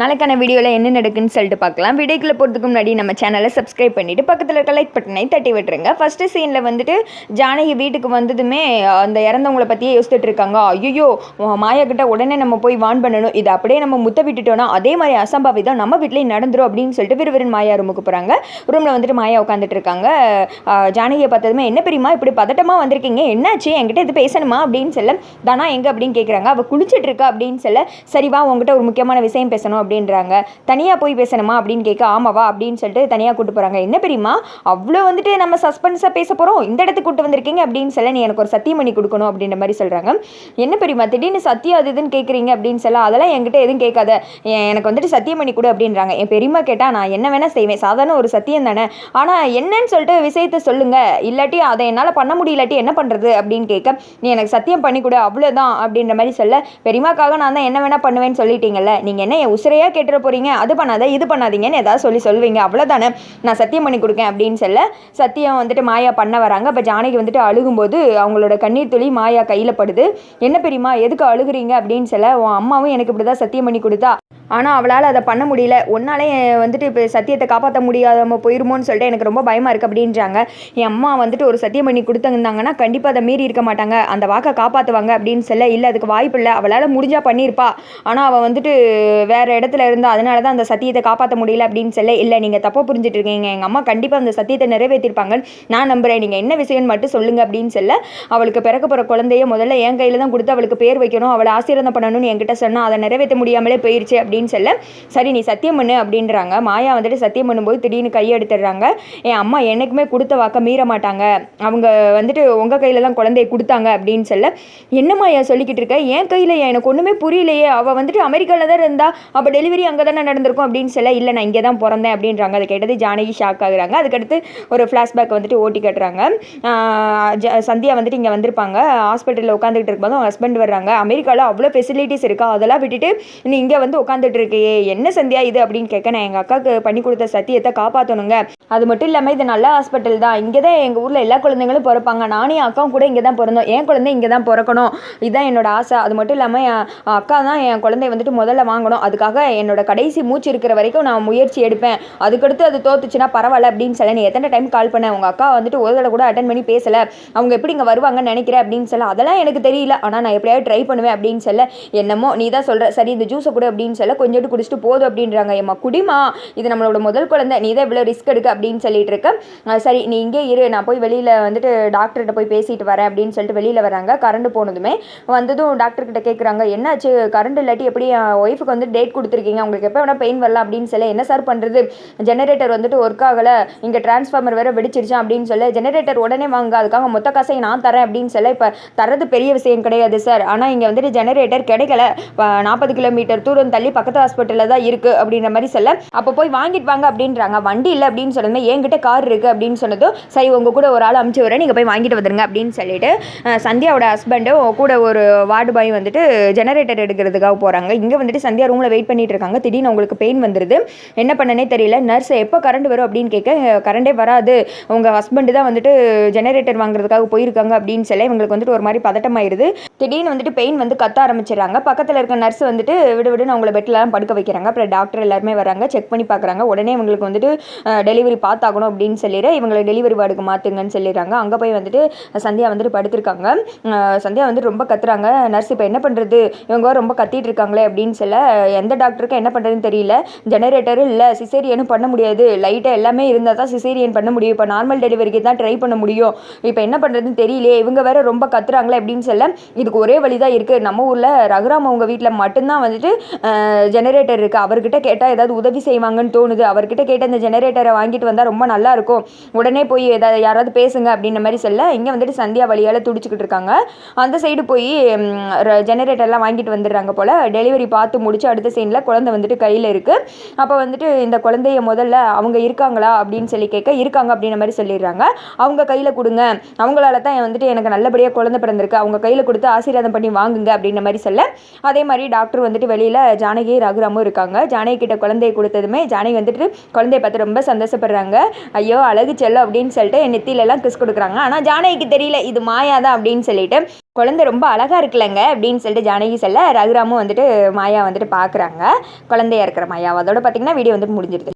நாளைக்கான வீடியோவில் என்ன நடக்குன்னு சொல்லிட்டு பார்க்கலாம். வீடியோக்குள்ள போகிறதுக்கு முன்னாடி நம்ம சேனலை சப்ஸ்கிரைப் பண்ணிவிட்டு பக்கத்தில் இருக்க லைக் பட்டனை தட்டி விட்டுருங்க. ஃபஸ்ட்டு சீனில் வந்துட்டு ஜானகி வீட்டுக்கு வந்ததுமே அந்த இறந்தவங்கள பற்றியே யோசிச்சுட்டு இருக்காங்க. ஐயோ மாயா கிட்ட உடனே நம்ம போய் வான் பண்ணணும். இது அப்படியே நம்ம முத்த விட்டுட்டோம்னா அதே மாதிரி அசம்பாவிதம் நம்ம வீட்லேயும் நடந்துரும் அப்படின்னு சொல்லிட்டு விறுவிறுன்னு மாயா ரூமுக்கு போகிறாங்க ரூமில் வந்துட்டு மாயா உட்காந்துட்டு இருக்காங்க. ஜானகியை பார்த்ததுமே என்ன பெரியமா இப்படி பதட்டமாக வந்திருக்கீங்க? என்னாச்சு? என்கிட்ட இது பேசணுமா? அப்படின்னு சொல்ல தானா எங்கே? அப்படின்னு கேட்குறாங்க அவள் குளிச்சிட்டு இருக்கா? அப்படின்னு சொல்ல சரிவா உங்ககிட்ட ஒரு முக்கியமான விஷயம் பேசணும். அப்படின்றாங்க. தனியாக போய் பேசணுமா அப்படின்னு கேட்க ஆமாவா அப்படின்னு சொல்லிட்டு தனியாக கூட்டு போகிறாங்க என்ன பெரியமா அவ்வளோ வந்துட்டு நம்ம சஸ்பென்ஸாக பேச போகிறோம் இந்த இடத்துக்கு கூட்டு வந்திருக்கீங்க அப்படின்னு சொல்ல நீ எனக்கு ஒரு சத்தியம் பண்ணி கொடுக்கணும் அப்படின்ற மாதிரி சொல்கிறாங்க என்ன பெரியமா திடீர்னு சத்தியம் அது இதுன்னு கேட்குறீங்க அப்படின்னு சொல்ல அதெல்லாம் என்கிட்ட எதுவும் கேட்காத. எனக்கு வந்துட்டு சத்தியம் பண்ணி கொடு அப்படின்றாங்க. என் பெரியம்மா கேட்டால் நான் என்ன வேணால் செய்வேன். சாதாரண ஒரு சத்தியம் தானே. ஆனால் என்னன்னு சொல்லிட்டு விஷயத்தை சொல்லுங்கள் இல்லாட்டி அதை என்னால் பண்ண முடியலாட்டி என்ன பண்ணுறது அப்படின்னு கேட்க நீ எனக்கு சத்தியம் பண்ணி கொடு. அவ்வளோதான் அப்படின்ற மாதிரி சொல்ல பெரியமாக்காக நான் தான் என்ன வேணால் பண்ணுவேன்னு சொல்லிட்டீங்கல்ல. நீங்கள் என்ன என் உசிரையாக கேட்டுற போகிறீங்க அது பண்ணாத இது பண்ணாதீங்கன்னு ஏதாவது சொல்லி சொல்லுவீங்க. அவ்வளோதானே நான் சத்தியம் பண்ணி கொடுக்கேன் அப்படின்னு சொல்ல சத்தியம் வந்துட்டு மாயா பண்ண வராங்க. அப்போ ஜானகி வந்துட்டு அழுகும்போது அவங்களோட கண்ணீர் துளி மாயா கையில் படுது. என்ன பெரியமா எதுக்கு அழுகுறீங்க அப்படின்னு சொல்ல உன் அம்மாவும் எனக்கு இப்படி தான் சத்தியம் பண்ணி கொடுத்தா. ஆனால் அவளால் அதை பண்ண முடியல. ஒன்னாலே வந்துட்டு இப்போ சத்தியத்தை காப்பாற்ற முடியாதம போயிருமோன்னு சொல்லிட்டு எனக்கு ரொம்ப பயமாக இருக்குது அப்படின்றாங்க. என் அம்மா வந்துட்டு ஒரு சத்தியம் பண்ணி கொடுத்துருந்தாங்கன்னா கண்டிப்பாக அதை மீறி இருக்க மாட்டாங்க. அந்த வாக்கை காப்பாற்றுவாங்க அப்படின்னு சொல்ல இல்லை அதுக்கு வாய்ப்பு இல்லை. அவளால் முடிஞ்சால் பண்ணியிருப்பா ஆனால் அவள் வந்துட்டு வேறு இடத்துல இருந்தா அதனால தான் அந்த சத்தியத்தை காப்பாற்ற முடியல அப்படின்னு சொல்ல இல்லை நீங்கள் தப்பாக புரிஞ்சுட்டு இருக்கீங்க. எங்கள் அம்மா கண்டிப்பாக அந்த சத்தியத்தை நிறைவேற்றிருப்பாங்க நான் நம்புகிறேன் நீங்கள் என்ன விஷயம்னு மட்டும் சொல்லுங்க அப்படின்னு சொல்ல அவளுக்கு பிறக்க போகிற குழந்தைய முதல்ல என் கையில் தான் கொடுத்து அவளுக்கு பேர் வைக்கணும். அவளை ஆசீர்வாதம் பண்ணணும்னு என்கிட்ட சொன்னால் அதை நிறைவேற்ற முடியாமலே போயிருச்சு அப்படின்னு சொல்ல சரி நீ சத்தியம் பண்ணு அப்படின்றாங்க. மாயா வந்துட்டு சத்தியம் பண்ணும்போது திடீர்னு கையெடுத்துடுறாங்க. என் அம்மா என்றைக்குமே கொடுத்த வாக்க மீற மாட்டாங்க. அவங்க வந்துட்டு உங்கள் கையில் தான் குழந்தைய கொடுத்தாங்க அப்படின்னு சொல்ல என்ன மாயா சொல்லிக்கிட்டு இருக்க? என் கையில் எனக்கு ஒன்றுமே புரியலையே. அவள் வந்துட்டு அமெரிக்காவில் தான் இருந்தா. அப்போ டெலிவரி அங்கே தானே நடந்திருக்கும் அப்படின்னு சொல்ல இல்லை நான் இங்கே தான் பிறந்தேன் அப்படின்றாங்க. அதை கேட்டது ஜானகி ஷாக் ஆகுறாங்க. அதுக்கடுத்து ஒரு ஃப்ளாஷ்பேக் வந்துட்டு ஓட்டி கட்டுறாங்க. சந்தியா வந்துட்டு இங்கே வந்திருப்பாங்க. ஹாஸ்பிட்டலில் உட்காந்துக்கிட்டு இருக்கும்போது அவங்க ஹஸ்பண்ட் வர்றாங்க. அமெரிக்காவில் அவ்வளோ ஃபெசிலிட்டிஸ் இருக்கா? அதெல்லாம் விட்டுட்டு நீ இங்கே வந்து உட்காந்து உட்காந்துட்டு இருக்கையே என்ன சந்தியா இது அப்படின்னு கேட்க நான் எங்கள் அக்காவுக்கு பண்ணி கொடுத்த சத்தியத்தை காப்பாற்றணுங்க அது மட்டும் இல்லாமல் இது நல்ல ஹாஸ்பிட்டல் தான். இங்கே தான் எங்கள் ஊரில் எல்லா குழந்தைங்களும் பிறப்பாங்க. நானும் என் அக்காவும் கூட இங்கே தான் பிறந்தோம். என் குழந்தை இங்கே தான் பிறக்கணும். இதுதான் என்னோட ஆசை. அது மட்டும் இல்லாமல் என் அக்கா தான் என் குழந்தைய வந்துட்டு முதல்ல வாங்கணும். அதுக்காக என்னோட கடைசி மூச்சு இருக்கிற வரைக்கும் நான் முயற்சி எடுப்பேன். அதுக்கடுத்து அது தோத்துச்சுன்னா பரவாயில்ல அப்படின்னு சொல்ல நீ எத்தனை டைம் கால் பண்ண? உங்கள் அக்கா வந்துட்டு ஒரு தடவை கூட அட்டன் பண்ணி பேசலை. அவங்க எப்படி இங்கே வருவாங்கன்னு நினைக்கிறேன் அப்படின்னு சொல்ல அதெல்லாம் எனக்கு தெரியல. ஆனால் நான் எப்படியாவது ட்ரை பண்ணுவேன் அப்படின்னு சொல்ல என்னமோ நீ தான் சொல்கிற சரி இந்த ஜூஸை கூட அப்படின்னு சொல்ல கொஞ்சோண்டு குடிச்சிட்டு போதும் அப்படின்றாங்க. ஏம்மா குடிமா இது நம்மளோட முதல் குழந்தை. நீ தான் இவ்வளோ ரிஸ்க் எடுக்க அப்படின்னு சொல்லிட்டு இருக்க. சரி நீ இங்கே இரு. நான் போய் வெளியில் வந்துட்டு டாக்டர்கிட்ட போய் பேசிட்டு வரேன் அப்படின்னு சொல்லிட்டு வெளியில் வராங்க கரண்ட் போனதுமே வந்ததும் டாக்டர்கிட்ட கேட்குறாங்க என்னாச்சு? கரண்ட் இல்லாட்டி எப்படி ஒய்ஃபுக்கு வந்து டேட் கொடுத்துருக்கீங்க? உங்களுக்கு எப்போ வேணால் பெயின் வரலாம் அப்படின்னு சொல்ல என்ன சார் பண்ணுறது ஜெனரேட்டர் வந்துட்டு ஒர்க் ஆகலை. இங்கே டிரான்ஸ்ஃபார்மர் வேறு வெடிச்சிருச்சான் அப்படின்னு சொல்ல ஜெனரேட்டர் உடனே வாங்க. அதுக்காக மொத்த காசை நான் தரேன் அப்படின்னு சொல்ல இப்போ தரது பெரிய விஷயம் கிடையாது சார் ஆனால் இங்கே வந்துட்டு ஜெனரேட்டர் கிடைக்கல. நாற்பது கிலோமீட்டர் தூரம் தள்ளி பக்கத்து பக்கத்து ஹாஸ்பிட்டலில் தான் இருக்குது அப்படின்ற மாதிரி சொல்ல அப்போ போய் வாங்கிட்டு வாங்க அப்படின்றாங்க. வண்டி இல்லை அப்படின்னு சொன்னதுமே என்கிட்ட கார் இருக்குது அப்படின்னு சொன்னதும் சரி உங்கள் கூட ஒரு ஆள் அமுச்சு வரேன் நீங்கள் போய் வாங்கிட்டு வந்துருங்க அப்படின்னு சொல்லிட்டு சந்தியாவோட ஹஸ்பண்டும் கூட ஒரு வார்டு பாய் வந்துட்டு ஜெனரேட்டர் எடுக்கிறதுக்காக போகிறாங்க இங்கே வந்துட்டு சந்தியா ரூமில் வெயிட் பண்ணிட்டு இருக்காங்க. திடீர்னு அவங்களுக்கு பெயின் வந்துடுது என்ன பண்ணனே தெரியல. நர்ஸ் எப்போ கரண்ட் வரும் அப்படின்னு கேட்க கரண்டே வராது. உங்கள் ஹஸ்பண்டு தான் வந்துட்டு ஜெனரேட்டர் வாங்குறதுக்காக போயிருக்காங்க அப்படின்னு சொல்ல இவங்களுக்கு வந்துட்டு ஒரு மாதிரி பதட்டமாயிருது. திடீர்னு வந்துட்டு பெயின் வந்து கத்த ஆரம்பிச்சிடுறாங்க. பக்கத்தில் இருக்க நர்ஸ் வந்துட்டு விடு விடுன்னு அவங்கள பெட்லாம் படுக்க வைக்கிறாங்க. அப்புறம் டாக்டர் எல்லாருமே வராங்க செக் பண்ணி பார்க்குறாங்க. உடனே இவங்களுக்கு வந்துட்டு டெலிவரி பார்த்தாகணும் அப்படின்னு சொல்லிடு இவங்களை டெலிவரி வார்டுக்கு மாற்றுங்கன்னு சொல்லிடுறாங்க. அங்கே போய் வந்துட்டு சந்தியா வந்துட்டு படுத்திருக்காங்க. சந்தியா வந்து ரொம்ப கத்துறாங்க. நர்ஸ் இப்போ என்ன பண்ணுறது இவங்க ரொம்ப கத்திட்டு இருக்காங்களே அப்படின்னு சொல்ல எந்த டாக்டருக்கும் என்ன பண்ணுறதுன்னு தெரியல. ஜெனரேட்டரும் இல்லை சிசேரியனும் பண்ண முடியாது. லைட்டாக எல்லாமே இருந்தால் தான் சிசேரியன் பண்ண முடியும். இப்போ நார்மல் டெலிவரிக்கு தான் ட்ரை பண்ண முடியும். இப்போ என்ன பண்ணுறதுன்னு தெரியலையே. இவங்க வேற ரொம்ப கத்துறாங்களே அப்படின்னு சொல்ல இதுக்கு ஒரே வழி தான் இருக்குது நம்ம ஊரில் ரகுராம் அவங்க வீட்டில் மட்டும்தான் வந்துட்டு ஜெனரேட்டர் இருக்குது அவர்கிட்ட கேட்டால் ஏதாவது உதவி செய்வாங்கன்னு தோணுது. அவர்கிட்ட கேட்ட அந்த ஜெனரேட்டரை வாங்கிட்டு வந்தால் ரொம்ப நல்லா இருக்கும். உடனே போய் ஏதாவது யாராவது பேசுங்க அப்படின்ற மாதிரி சொல்ல. இங்கே வந்துட்டு சந்தியா வழியால் துடிச்சிக்கிட்டு இருக்காங்க. அந்த சைடு போய் ஜெனரேட்டர்லாம் வாங்கிட்டு வந்துடுறாங்க போல். டெலிவரி பார்த்து முடிச்சு அடுத்த சைனில் குழந்தை வந்துட்டு கையில் இருக்குது அப்போ வந்துட்டு இந்த குழந்தைய முதல்ல அவங்க இருக்காங்களா அப்படின்னு சொல்லி கேட்க இருக்காங்க அப்படின்ற மாதிரி சொல்லிடுறாங்க. அவங்க கையில் கொடுங்க. அவங்களால தான் வந்துட்டு எனக்கு நல்லபடியாக குழந்தை பிறந்திருக்கு. அவங்க கையில் கொடுத்து ஆசீர்வாதம் பண்ணி வாங்குங்க அப்படின்ற மாதிரி சொல்ல. அதே மாதிரி டாக்டர் வந்துட்டு வெளியில் ஜானகி ரகுராமும் இருக்காங்க. ஜானகி கிட்ட குழந்தைய கொடுத்ததுமே ஜானகி வந்துட்டு குழந்தைய பார்த்து ரொம்ப சந்தோஷப்படுறாங்க. ஐயோ அழகு செல்லம் அப்படின்னு சொல்லிட்டு என் நெத்தியிலலாம் கிஸ் கொடுக்குறாங்க. ஆனால் ஜானகிக்கு தெரியல இது மாயா தான் அப்படின்னு சொல்லிட்டு. குழந்தை ரொம்ப அழகாக இருக்குல்லங்க அப்படின்னு சொல்லிட்டு ஜானகி செல்ல ரகுராமும் வந்துட்டு மாயா வந்துட்டு பார்க்குறாங்க. குழந்தையா இருக்கிற மாயாவை. அதோட பார்த்தீங்கன்னா வீடியோ வந்துட்டு முடிஞ்சிருது.